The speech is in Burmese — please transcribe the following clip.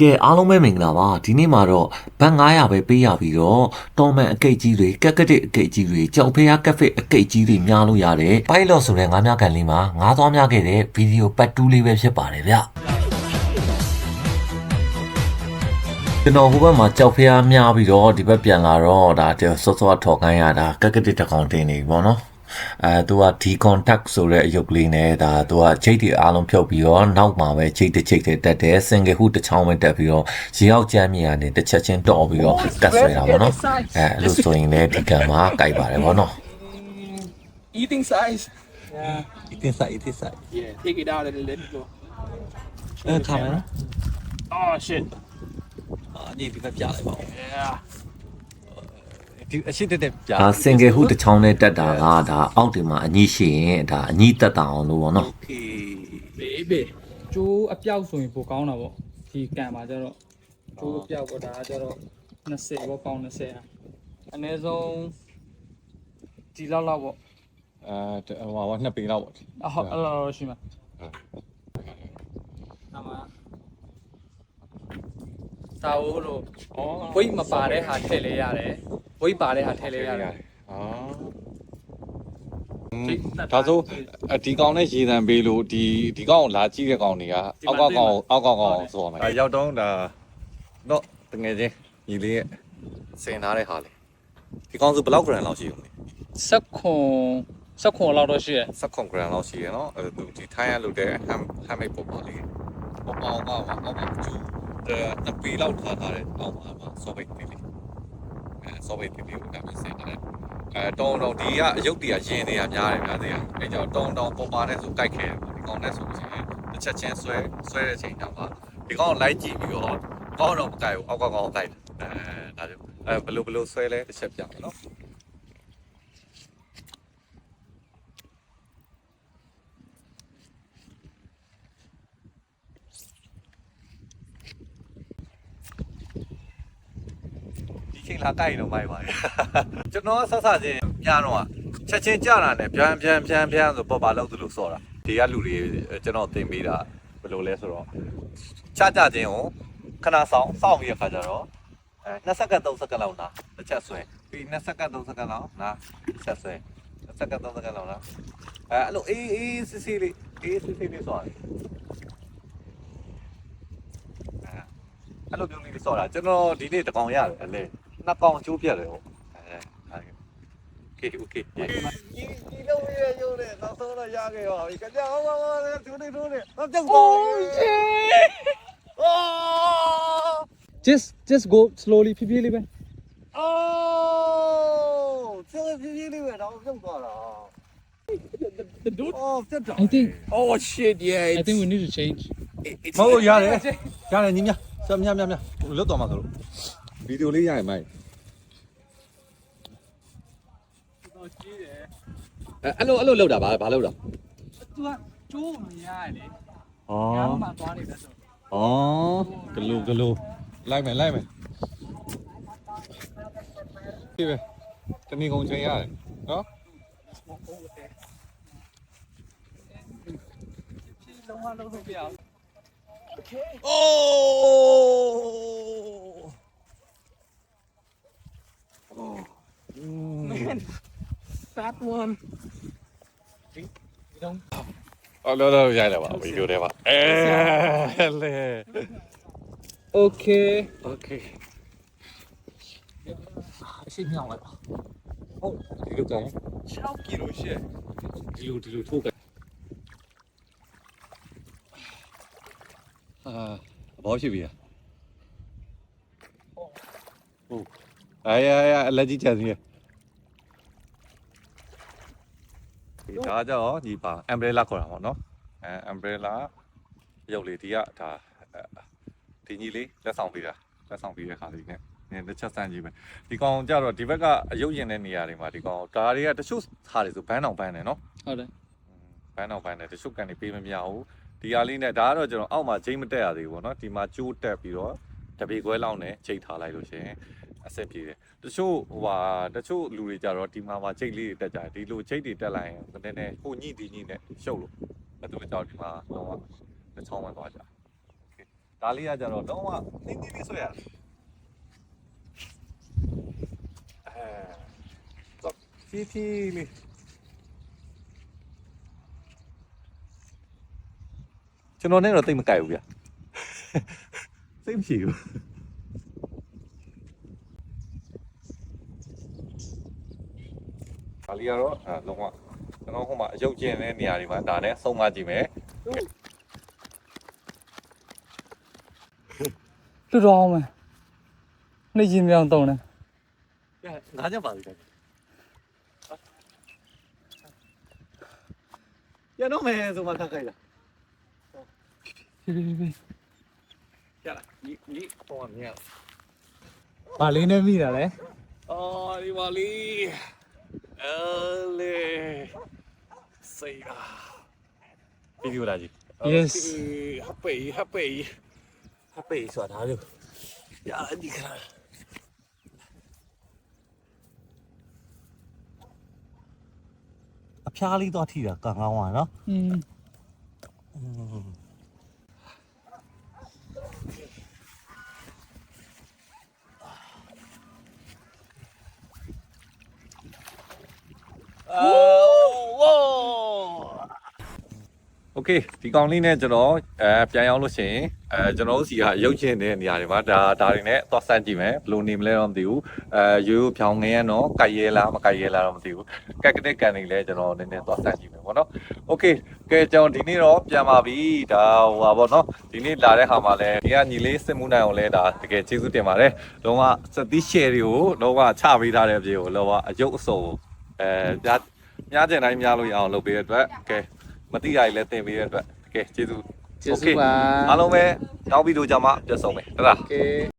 ကဲအားလုံးပဲမင်္ဂလာပါဒီနေ့မှာတော့ဘတ်900ပဲပေးရပြီးတော့တော်မန်အကိတ်ကြီးတွေကက်ကတစ်အကိတ်ကြီးတွေကြောက်ဖះကက်ဖစ်အကိတ်ကြီးတွေများလို့ရတယ်ပိုက်လော့ဆိုတဲ့ငါးများကန်လေးမှာငါးသွားများခဲ့တဲ့ဗီဒီယိုပတ်တူးလေးပဲဖြစ်ပါတယ်ဗျကျွန်တော်ဟိုဘက်မှာကြောက်ဖះများပြီးတော့ဒီဘက်ပြန်လာတော့ဒါစောစောထော်ခိုင်းရတာကက်ကတစ်တစ်ကောင်တင်နေပြီပေါ့နော် အဲသူကဒီ contact ဆိုတဲ့အယုတ်ကလေးနဲ့ဒါသူကချိတ်တွေအားလုံးဖြုတ်ပြီးတော့နောက်မှာပဲချိတ်တစ်ချိတ်တွေတက်တယ် single hook တစ်ချောင်းပဲတက်ပြီးတော့ရေအောက်ကျမ်းမြေကနေတစ်ချက်ချင်းတော့ပြီးတော့ကတ်ဆွဲတာပေါ့နော်အဲအဲ့လိုဆိုရင်လည်းဒီကံမှာကြိုက်ပါတယ်ပေါ့နော် Eating size. Yeah. It inside, it inside. Yeah. Take it out and let it go. အဲခါမယ်နော် Oh shit. အာညီဒီဘက်ပြလိုက်ပါဦး Yeah. ဒီအရှိတက်တက်ပြဒါ single hook တစ်ချောင်းနဲ့တက်တာကဒါအောက်တင်မှာအညီရှိရင်ဒါအညီတက်တာအောင်လို့ပေါ့နော် Okay Baby. ကျိုးအပြောက်ဆိုရင်ပိုကောင်းတာပေါ့ဒီကံမှာကျတော့ကျိုးအပြောက်ပေါ့ဒါကကျတော့20ပေါ့ပေါင်း20อ่ะအနည်းဆုံးဒီလောက်လောက်ပေါ့အဲဟိုဟာနှစ်ပေလောက်ပေါ့အဟုတ်အဲ့လိုတော့ရှိမှာနာမ စာဝိုးလို့ဘွိတ်မပါတဲ့ဟာထည့်လဲရတယ်ဘွိတ်ပါတဲ့ဟာထည့်လဲရတယ်အာဒါဆိုအဒီကောင်နဲ့ရေတံပေးလို့ဒီဒီကောင်ကိုလာကြည့်တဲ့ကောင်တွေကအောက်ကကောင်ကိုအောက်ကကောင်ကိုဆိုရမယ်အဲရောက်တော့ဒါတော့တငယ်ချင်းညီလေးရဲ့စင်ထားတဲ့ဟာလေဒီကောင်ဆိုဘယ်လောက် gram လောက်ရှိဦးလဲစက်ခွန်စက်ခွန်လောက်တော့ရှိရယ်16 gram လောက်ရှိရနော်အဲသူဒီထိုင်းရလို့တဲ့ ham hamate ပုံပါလေးပုံပေါင်းကအောက်ကကျူ အဲနှစ်ပေလောက်ထားထားတဲ့အောက်မှာမှာစောပိတ်လေးလေးအဲစောပိတ်လေးလေးကိုဒါမျိုးစင်ထားတဲ့အဲတောင်းတောင်းဒီကအယုတ်တရရင်နေရများတယ်များတယ်အဲကြောင့်တောင်းတောင်းပုံပါနဲ့ဆိုကြိုက်ခဲတယ်ဒီကောင်နဲ့ဆိုရင်တစ်ချက်ချင်းဆွဲဆွဲတဲ့ချိန်တောင်မှဒီကောင်ကိုလိုက်ကြည့်ပြီးတော့ကောင်းတော့မကြိုက်ဘူးအောက်ကကောင်ကိုကြိုက်တယ်အဲဒါကြောင့်အဲဘလို့ဘလို့ဆွဲလဲတစ်ချက်ပြမယ်နော် ချိန်လာကြိုက်တော့မိုက်ပါလေကျွန်တော်ဆက်ဆက်ချင်းညတော့ချက်ချင်းကြတာနဲ့ပြန်ပြန်ပြန်ပြန်ဆိုပေါ်ပါလောက်သလိုစော်တာဒီကလူတွေကျွန်တော်တင်ပေးတာဘယ်လိုလဲဆိုတော့ချကြချင်းကိုခဏဆောင်စောင့်ပြီးရခါကြတော့အဲ2စက္ကန့်3စက္ကန့်လောက်နာတစ်ချက်ဆွဲပြီး2စက္ကန့်3စက္ကန့်လောက်နာတစ်ချက်ဆွဲ2စက္ကန့်3စက္ကန့်လောက်နာအဲအဲ့လိုအေးအေးစစ်စစ်လေးအေးစစ်စစ်လေးစော်တယ်အဲ့လိုမျိုးလေးစော်တာကျွန်တော်ဒီနေ့တကောင်ရတယ်အလဲ နှစ်ကောင်ကျိုးပြတ်တယ်ဟုတ်အဲโอเคโอเคဒီဒီလုံးရရုံးနဲ့နောက်ဆုံးတော့ရခဲ့ပါပြီကြအောင်ပါပါသူနေသူနေတော့ကြောက်ပါ Oh just just go slowly ဖြည်းဖြည်းလေးပဲ Oh သူပြင်းပြင်းလေးပဲတော့ကြောက်သွားတာ The dude. Oh တက်တာ I think Oh shit. Yeah. I think we need to change မဟုတ်ရတယ်ရတယ်ညီမဆက်မြမြမြလွတ်တော်မှာဆိုလို့ ဗီဒီယိုလေးရရင်မိုက်တော့ကြီးတယ်အဲအဲ့လိုအဲ့လိုလောက်တာဗာဗာလောက်တာသူကကျိုးမရရတယ်ဩညမှာသွားနေတယ်ဆိုဩဂလူဂလူလိုက်မယ်လိုက်မယ်ဒီပဲတနည်းကုန်ချိန်ရတယ်နော်လုံးဝလုံးဝပြအောင်โอ้ fat one ဒီတော့အော်လောလောရိုက်လာပါဗီဒီယိုထဲမှာအဲလေ okay okay အရှိမြောင်းလိုက်ပါဟုတ်ဒီလိုကောင်6ကီလိုရှစ်ဒီလိုဒီလိုထုတ်ကအာဘောရှိပြီလားဟုတ်အေးအေးအလက်ကြီးချန်စီရ ဒီဒါကြောင့်ညီပါ umbrella ခေါ်တာပေါ့နော်အဲ umbrella ရုပ်လေးဒီကဒါဒီညီလေးလက်ဆောင်ပေးတာလက်ဆောင်ပေးတဲ့ခါလေးနဲ့နည်းတစ်ချက်စမ်းကြည့်မယ်ဒီကောင်ကြတော့ဒီဘက်ကအယုတ်ရင်တဲ့နေရာတွေမှာဒီကောင်ဒါတွေကတချို့ဟာတွေဆိုဘန်းအောင်ဘန်းတယ်နော်ဟုတ်တယ်ဘန်းအောင်ဘန်းတယ်တချို့ကန်တွေပေးမမြဘူးဒီဟာလေးနဲ့ဒါကတော့ကျွန်တော်အောက်မှာချိန်မတက်ရသေးဘူးပေါ့နော်ဒီမှာကျိုးတက်ပြီးတော့တပေခွဲလောက်နဲ့ချိန်ထားလိုက်လို့ရှိရင် အဆင်ပြေတယ်တချို့ဟိုဟာတချို့လူတွေကြတော့ဒီမှာမှာချိန်လေးတွေတက်ကြတယ်ဒီလိုချိန်တွေတက်လိုက်ရင်နည်းနည်းဟိုညိဒီညိနဲ့ရှုပ်လို့အဲ့ဒါကြောင့်ဒီမှာတော့တစ်ချောင်းမှသွားကြဒါလေးကကြတော့လုံးဝနင်းနင်းလေးဆွဲရတယ်အဲတော့ဖြည်းဖြည်းလေးကျွန်တော်နဲ့တော့တိတ်မကြိုက်ဘူးဗျစိတ်မရှိဘူး ဒါလေးကတော့အဲလုံးဝကျွန်တော်ဟိုမှာအယုတ်ကျင်တဲ့နေရာတွေမှာဒါနဲ့ဆုံးမကြည့်မယ်လွတ်တော့အောင်မယ်နှိပ်ချင်းမြောင်းတုံးတယ်ငါးချက်ပါပြီရတော့မယ်ဆိုမှခက်ခိုက်လာဖြည်းဖြည်းဖြည်းရလာဒီဒီပေါ်မှာမြင်ဘာလေးနဲ့မိတာလဲအော်ဒီပါလီ အဲလေစေးอ่ะဗီဒီယိုလာကြည့် Yes ဟပ်ပေဟပ်ပေဟပ်ပေဆိုတာဒါလို့ရဒီခါ အဖျားလေးတော့ထိတာကံကောင်းပါနော် อืม โอเคဒီကောင်လေးနဲ့ကျွန်တော်အဲပြန်ရောက်လို့ရှိရင်အဲကျွန်တော်တို့စီကရုပ်ရှင်တဲ့နေရာတွေမှာဒါဒါတွေနဲ့သွားစမ်းကြည့်မယ်ဘယ်လိုနေမလဲတော့မသိဘူးအဲရိုးရိုးဖြောင်းငရဲတော့ကြိုက်ရဲလားမကြိုက်ရဲလားတော့မသိဘူးကက်ကတဲ့ကန်တွေလည်းကျွန်တော်နည်းနည်းသွားစမ်းကြည့်မယ်ပေါ့နော်โอเคကဲကျွန်တော်ဒီနေ့တော့ပြန်ပါပြီဒါဟိုပါပေါ့နော်ဒီနေ့လာတဲ့ဟာမှာလည်းဒီကညီလေးစစ်မှုနိုင်အောင်လဲဒါတကယ်ကျေးဇူးတင်ပါတယ်လုံးဝစတိရှယ်တွေကိုလုံးဝချပေးထားတဲ့အပြေကိုလုံးဝအယုတ်အစုံ အဲများများကျင်တိုင်းများလို့ရအောင်လုပ်ပေးတဲ့အတွက်ကဲမတိရည်လည်းတင်ပေးတဲ့အတွက်တကယ်ကျေးဇူးကျေးဇူးပါအားလုံးပဲနောက်ဗီဒီယိုကြမှာပြန်ဆုံမယ်ဟုတ်လား Okay